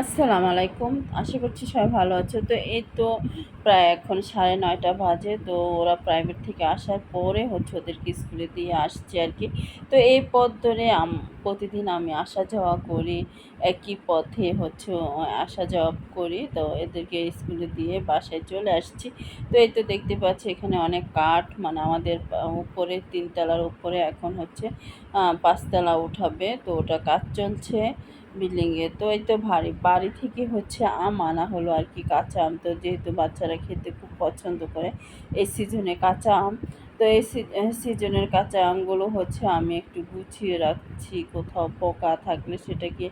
আসসালামু আলাইকুম। আশা করছি সবাই ভালো আছে। তো এই তো প্রায় এখন সাড়ে নয়টা বাজে। তো ওরা প্রাইভেট থেকে আসার পরে হচ্ছে ওদেরকে স্কুলে দিয়ে আসছে আর কি। তো এই পথ ধরে প্রতিদিন আমি আসা যাওয়া করি। একই পথে হচ্ছে আসা যাওয়া করি। তো এদেরকে স্কুলে দিয়ে বাসায় চলে আসছি। তো এই তো দেখতে পাচ্ছি এখানে অনেক কাঠ। মানে আমাদের উপরে, তিনতলার উপরে এখন হচ্ছে পাঁচতলা উঠাবে। তো ওটা কাজ চলছে। বিল্ডিংয়ে তো এই তো ভারী। বাড়ি থেকে হচ্ছে আম আনা হলো আর কি, কাঁচা আম। তো যেহেতু বাচ্চারা খেতে খুব পছন্দ করে, এই সিজনে কাঁচা আম। তো এই সিজনের কাঁচা আমগুলো হচ্ছে আমি একটু গুছিয়ে রাখছি, কোথাও পোকা থাকলে সেটাকে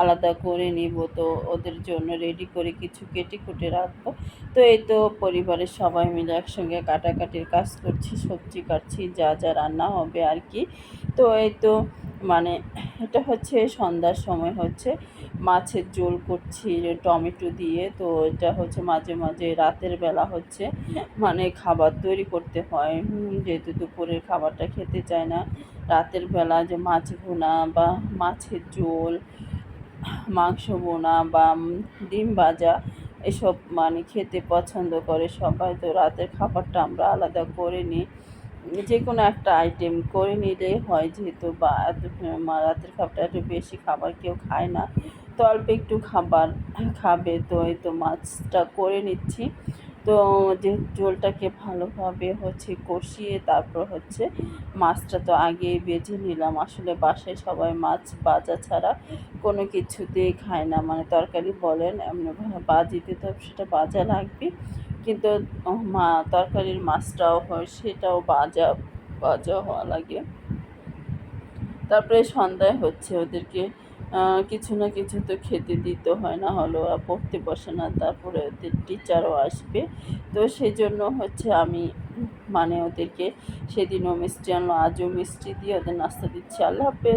আলাদা করে নিব। তো ওদের জন্য রেডি করে কিছু কেটে কুটে রাখব। তো এই তো পরিবারের সবাই মিলে একসঙ্গে কাটাকাটির কাজ করছি, সবজি কাটছি, যা যা রান্না হবে আর কি। তো এই তো মানে এটা হচ্ছে সন্ধ্যার সময় হচ্ছে। মাছের ঝোল করছি, টমেটো দিয়ে, তো এটা হচ্ছে মাঝে মাঝে রাতের বেলা হচ্ছে। মানে খাবার তৈরি করতে হয়। যেহেতু দুপুরের খাবারটা খেতে চায় না। রাতের বেলা যে মাছ ভুনা বা মাছের ঝোল, মাংস বোনা বা ডিম ভাজা, এসব মানে খেতে পছন্দ করে সবাই। তো রাতের খাবারটা আমরা আলাদা করে নিই। যে কোনো একটা আইটেম করে নিলেই হয় যেহেতু বা এত রাতের খাবারটা একটু বেশি খাবার কেউ খায় না, তো অল্প একটু খাবার খাবে। তো এই তো মাছটা করে নিচ্ছি। তো যে ঝোলটাকে ভালোভাবে হচ্ছে কষিয়ে তারপর হচ্ছে মাছটা তো আগেই বেজে নিলাম। আসলে বাসায় সবাই মাছ বাজা ছাড়া কোনো কিছুতেই খায় না। মানে তরকারি বলেন, এমনি বাজিতে তো সেটা বাজা লাগবে কিন্তু মা, তরকারির মাছটাও হয়, সেটাও বাজা বাজা হওয়া লাগে। তারপরে সন্ধ্যায় হচ্ছে ওদেরকে কিছু না কিছু তো খেতে দিতে হয়, না হলে ওরা পড়তে বসে না, তারপরে ওদের টিচারও আসবে। তো সেই জন্য হচ্ছে আমি মানে ওদেরকে, সেদিনও মিষ্টি আনলো, আজও মিষ্টি দিয়ে ওদের নাস্তা দিচ্ছি। আল্লাহ হাফেজ।